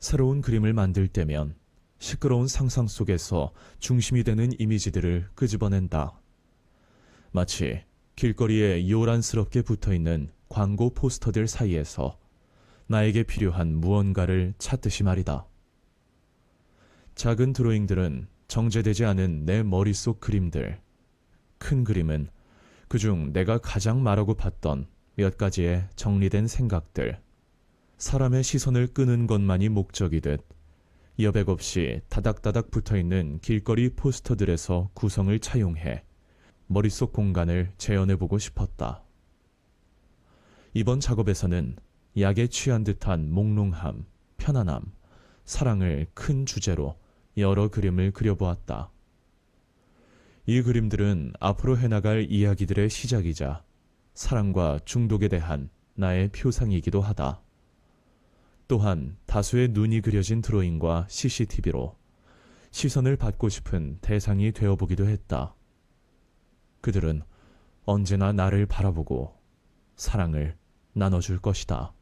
새로운 그림을 만들 때면 시끄러운 상상 속에서 중심이 되는 이미지들을 끄집어낸다. 마치 길거리에 요란스럽게 붙어 있는 광고 포스터들 사이에서 나에게 필요한 무언가를 찾듯이 말이다. 작은 드로잉들은 정제되지 않은 내 머릿속 그림들. 큰 그림은 그중 내가 가장 말하고 봤던 몇 가지의 정리된 생각들. 사람의 시선을 끄는 것만이 목적이 듯 여백 없이 다닥다닥 붙어 있는 길거리 포스터들에서 구성을 차용해 머릿속 공간을 재현해 보고 싶었다. 이번 작업에서는 약에 취한 듯한 몽롱함, 편안함, 사랑을 큰 주제로 여러 그림을 그려보았다. 이 그림들은 앞으로 해나갈 이야기들의 시작이자 사랑과 중독에 대한 나의 표상이기도 하다. 또한 다수의 눈이 그려진 드로잉과 CCTV로 시선을 받고 싶은 대상이 되어보기도 했다. 그들은 언제나 나를 바라보고 사랑을 나눠줄 것이다.